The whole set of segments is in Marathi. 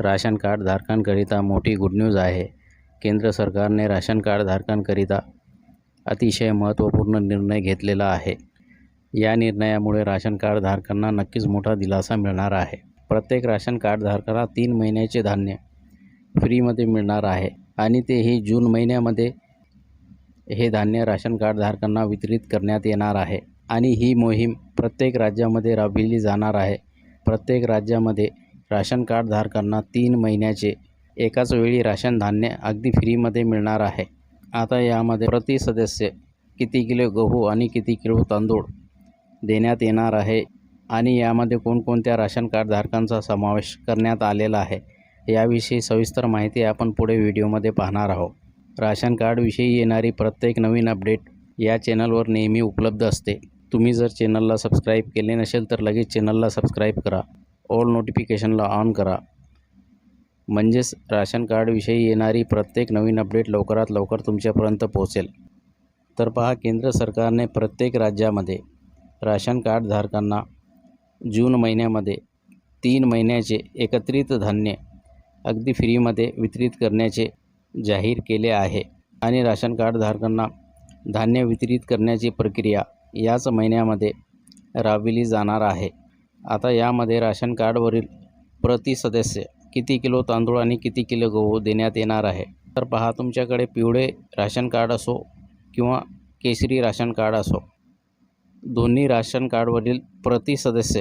राशन कार्ड धारकांकरिता मोठी गुड न्यूज आहे. केंद्र सरकारने राशन कार्ड धारकांकरिता अतिशय महत्त्वपूर्ण निर्णय घेतलेला आहे. या निर्णयामुळे राशन कार्ड धारकांना नक्कीच मोठा दिलासा मिळणार आहे. प्रत्येक राशन कार्ड धारकाला तीन महिन्याचे धान्य फ्रीमध्ये मिळणार आहे आणि तेही जून महिन्यामध्ये हे धान्य राशन कार्ड धारकांना वितरित करण्यात येणार आहे. आणि ही मोहीम प्रत्येक राज्यामध्ये राबविली जाणार आहे. प्रत्येक राज्यामध्ये राशन कार्ड धारकांना तीन महिन्याचे एकाच वेळी राशन धान्य अगदी फ्रीमध्ये मिळणार आहे. आता यामध्ये प्रति सदस्य किती किलो गहू आणि किती किलो तांदूळ देण्यात येणार आहे आणि यामध्ये कोणकोणत्या राशन कार्डधारकांचा समावेश करण्यात आलेला आहे याविषयी सविस्तर माहिती आपण पुढे व्हिडिओमध्ये पाहणार आहोत. राशन कार्डविषयी येणारी प्रत्येक नवीन अपडेट या चॅनलवर नेहमी उपलब्ध असते. तुम्ही जर चॅनलला सबस्क्राईब केले नसेल तर लगेच चॅनलला सबस्क्राईब करा. ऑल नोटिफिकेशनला ऑन करा. म्हणजेच राशन कार्डविषयी येणारी प्रत्येक नवीन अपडेट लवकरात लवकर तुमच्यापर्यंत पोहोचेल. तर पहा केंद्र सरकारने प्रत्येक राज्यामध्ये राशन कार्डधारकांना जून महिन्यामध्ये तीन महिन्याचे एकत्रित धान्य अगदी फ्रीमध्ये वितरित करण्याचे जाहीर केले आहे आणि राशन कार्डधारकांना धान्य वितरित करण्याची प्रक्रिया याच महिन्यामध्ये राबविली जाणार आहे. आता यामध्ये राशन कार्डवरील प्रति सदस्य किती किलो तांदूळ आणि किती किलो गहू देण्यात येणार आहे? तर पहा तुमच्याकडे पिवळे राशन कार्ड असो किंवा केसरी राशन कार्ड असो दोन्ही राशन कार्डवरील प्रति सदस्य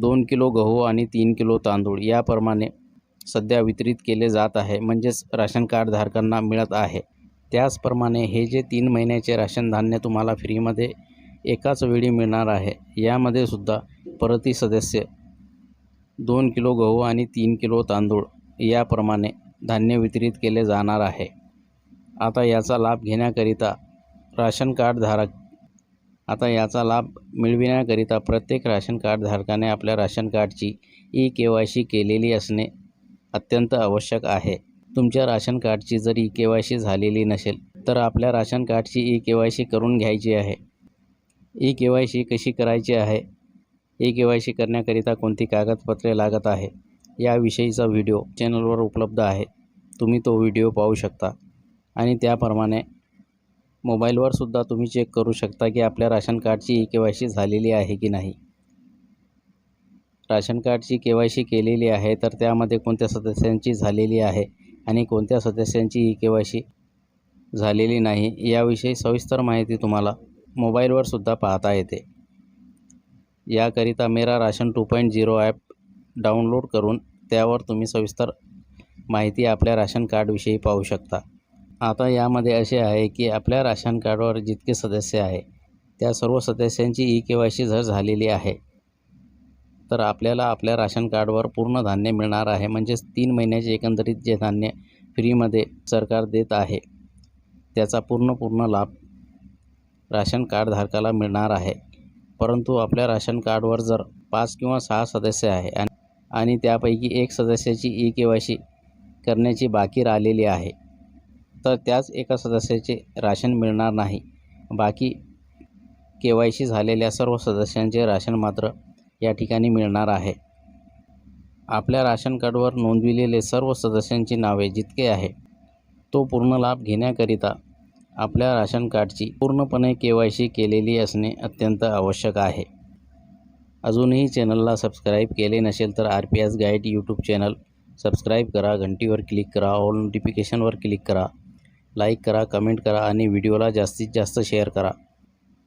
दोन किलो गहू आणि तीन किलो तांदूळ याप्रमाणे सध्या वितरित केले जात आहे म्हणजेच राशन कार्डधारकांना मिळत आहे. त्याचप्रमाणे हे जे तीन महिन्याचे राशन धान्य तुम्हाला फ्रीमध्ये एकाच वेळी मिळणार आहे यामध्ये सुद्धा प्रति सदस्य दोन किलो गहू आणि तीन किलो तांदूळ याप्रमाणे धान्य वितरित केले जाणार आहे. आता याचा लाभ घेण्याकरिता राशन कार्डधारक आता याचा लाभ मिळविण्याकरिता प्रत्येक राशन कार्डधारकाने आपल्या राशन कार्डची ई के वाय सी केलेली असणे अत्यंत आवश्यक आहे. तुमच्या राशन कार्डची जर ई के वाय सी झालेली नसेल तर आपल्या राशन कार्डची ई के वाय सी करून घ्यायची आहे. ई के वाय सी कशी करायची आहे? ई के वाय सी करण्याकरिता कोणती कागदपत्रे लागत आहे? याविषयीचा व्हिडिओ चॅनलवर उपलब्ध आहे. तुम्ही तो व्हिडिओ पाहू शकता. आणि त्याप्रमाणे मोबाईलवर सुद्धा तुम्ही चेक करू शकता की आपल्या राशन कार्डची ई के वाय सी झालेली आहे की नाही. राशन कार्डची के वाय सी केलेली आहे तर त्यामध्ये कोणत्या सदस्यांची झालेली आहे आणि कोणत्या सदस्यांची ई के वाय सी झालेली नाही याविषयी सविस्तर माहिती तुम्हाला मोबाईलवर सुद्धा पाहता येते. याकरिता Mera ration two point zero app download करून त्यावर तुम्ही सविस्तर माहिती आपल्या राशन कार्डविषयी पाहू शकता. आता यामध्ये असे आहे की आपल्या राशन कार्डवर जितके सदस्य आहे त्या सर्व सदस्यांची ई के वाय सी जर झालेली आहे तर आपल्याला आपल्या राशन कार्डवर पूर्ण धान्य मिळणार आहे. म्हणजेच तीन महिन्याचे एकंदरीत जे धान्य फ्रीमध्ये सरकार देत आहे त्याचा पूर्ण पूर्ण लाभ राशन कार्डधारकाला मिळणार आहे. परंतु आपल्या राशन कार्डवर जर पाच किंवा सहा सदस्य आहे आणि आणि त्यापैकी एक सदस्याची ई के वाय सी करण्याची बाकी राहिलेली आहे तर त्याच एका सदस्याचे राशन मिळणार नाही. बाकी के वाय सी झालेल्या सर्व सदस्यांचे राशन मात्र या ठिकाणी मिळणार आहे. आपल्या राशन कार्डवर नोंदविलेले सर्व सदस्यांची नावे जितके आहे तो पूर्ण लाभ घेण्याकरिता आपल्या राशन कार्डची पूर्णपणे के वाय सी केलेली असणे अत्यंत आवश्यक आहे. अजूनही चॅनलला सबस्क्राईब केले नसेल तर R P S guide YouTube channel subscribe करा घंटीवर क्लिक करा ऑल नोटिफिकेशनवर क्लिक करा लाईक करा कमेंट करा आणि व्हिडिओला जास्तीत जास्त शेअर करा.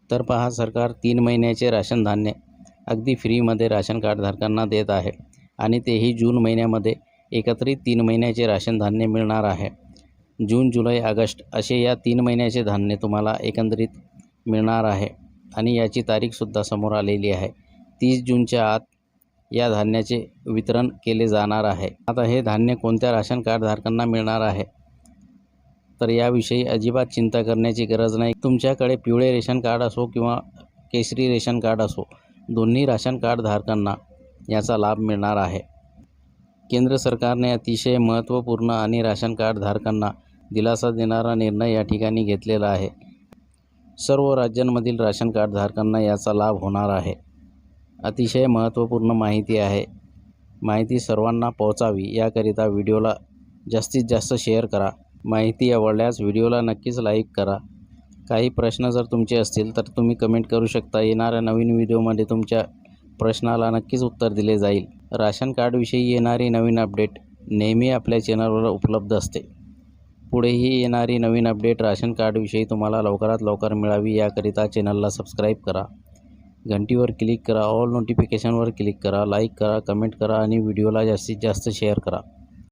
तर पहा सरकार तीन महिन्याचे राशन धान्य अगदी फ्रीमध्ये राशन कार्डधारकांना देत आहे आणि तेही जून महिन्यामध्ये एकत्रित तीन महिन्याचे राशन धान्य मिळणार आहे. जून जुलै ऑगस्ट असे या तीन महिन्याचे धान्य तुम्हाला एकंदरीत मिळणार आहे आणि याची तारीखसुद्धा समोर आलेली आहे. तीस जूनच्या आत या धान्याचे वितरण केले जाणार आहे. आता हे धान्य कोणत्या राशन कार्डधारकांना मिळणार आहे? तर याविषयी अजिबात चिंता करण्याची गरज नाही. तुमच्याकडे पिवळे रेशन कार्ड असो किंवा केसरी रेशन कार्ड असो दोन्ही राशन कार्डधारकांना याचा लाभ मिळणार आहे. केंद्र सरकारने अतिशय महत्त्वपूर्ण आणि राशन कार्डधारकांना दिलासा देणारा निर्णय या ठिकाणी घेतलेला आहे. सर्व राज्यांमधील राशन कार्डधारकांना याचा लाभ होणार आहे. अतिशय महत्त्वपूर्ण माहिती आहे. माहिती सर्वांना पोहोचावी याकरिता व्हिडिओला जास्तीत जास्त शेअर करा. माहिती आवडल्यास व्हिडिओला नक्कीच लाईक करा. काही प्रश्न जर तुमचे असतील तर तुम्ही कमेंट करू शकता. येणाऱ्या नवीन व्हिडिओमध्ये तुमच्या प्रश्नाला नक्कीच उत्तर दिले जाईल. राशन कार्डविषयी येणारी नवीन अपडेट नेहमी आपल्या चॅनलवर उपलब्ध असते. पुढेही येणारी नवीन अपडेट राशन कार्डविषयी तुम्हाला लवकरात लवकर मिळावी याकरिता चॅनलला सबस्क्राईब करा. घंटीवर क्लिक करा ऑल नोटिफिकेशनवर क्लिक करा लाईक करा कमेंट करा आणि व्हिडिओला जास्तीत जास्त शेअर करा.